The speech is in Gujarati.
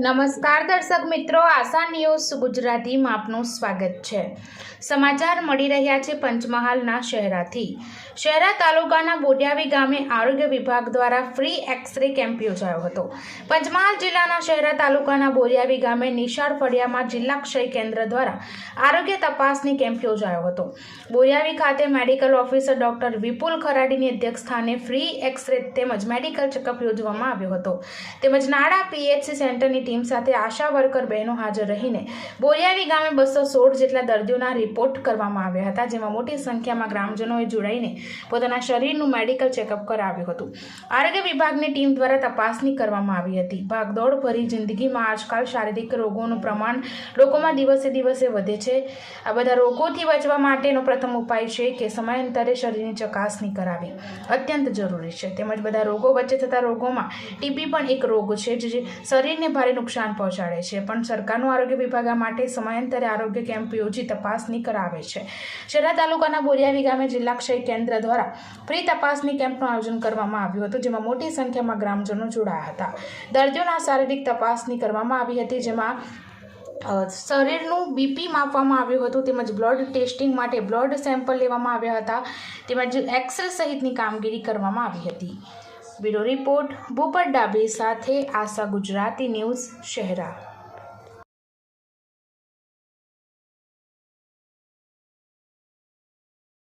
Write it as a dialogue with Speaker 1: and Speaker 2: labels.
Speaker 1: નમસ્કાર દર્શક મિત્રો, આશા ન્યૂઝ ગુજરાતીમાં આપનું સ્વાગત છે. સમાચાર મળી રહ્યા છે પંચમહાલના શહેરાથી. શહેરા તાલુકાના બોડિયાવી ગામે આરોગ્ય વિભાગ દ્વારા ફ્રી એક્સરે કેમ્પ યોજાયો હતો. પંચમહાલ જિલ્લાના શહેરા તાલુકાના બોરિયાવી ગામે નિશાળ ફળિયામાં જિલ્લા ક્ષય કેન્દ્ર દ્વારા આરોગ્ય તપાસની કેમ્પ યોજાયો હતો. બોરિયાવી ખાતે મેડિકલ ઓફિસર ડોક્ટર વિપુલ ખરાડીની અધ્યક્ષસ્થાને ફ્રી એક્સરે તેમજ મેડિકલ ચેકઅપ યોજવામાં આવ્યો હતો. તેમજ નાડા પીએચસી સેન્ટરની ટીમ સાથે આશા વર્કર બહેનો હાજર રહીને બોરિયાવી ગામે બસો સોળ જેટલા દર્દીઓના રિપોર્ટ કરવામાં આવ્યા હતા, જેમાં મોટી સંખ્યામાં ગ્રામજનોએ જોડાઈને પોતાના શરીરનું મેડિકલ ચેકઅપ કરાવ્યું હતું. આરોગ્ય વિભાગની ટીમ દ્વારા તપાસણી કરવામાં આવી હતી. ભાગદોડ ભરી જિંદગીમાં આજકાલ શારીરિક રોગોનું પ્રમાણ લોકોમાં દિવસે દિવસે વધે છે. આ બધા રોગોથી બચવા માટેનો પ્રથમ ઉપાય છે કે સમયાંતરે શરીરની ચકાસણી કરાવી. અત્યંત જરૂરી છે. તેમજ બધા રોગો વચ્ચે થતા રોગોમાં ટીબી પણ એક રોગ છે જે શરીરને ભારે નુકસાન પહોંચાડે છે. પણ સરકારનું આરોગ્ય વિભાગ માટે સમયાંતરે આરોગ્ય કેમ્પ યોજી તપાસણી કરાવે છે. શહેરા તાલુકાના બોરિયાવી ગામે જિલ્લા ક્ષય કેન્દ્ર દ્વારા ફ્રી તપાસની કેમ્પનું આયોજન કરવામાં આવ્યું હતું, જેમાં મોટી સંખ્યામાં ગ્રામજનો જોડાયા હતા. દર્દીઓના શારીરિક તપાસની કરવામાં આવી હતી, જેમાં શરીરનું બીપી માપવામાં આવ્યું હતું, તેમજ બ્લડ ટેસ્ટિંગ માટે બ્લડ સેમ્પલ લેવામાં આવ્યા હતા, તેમજ એક્સરે સહિતની કામગીરી કરવામાં આવી હતી. બ્યુરો રિપોર્ટ, ભૂપત ડાબે સાથે આશા ગુજરાતી ન્યૂઝ, શહેરા.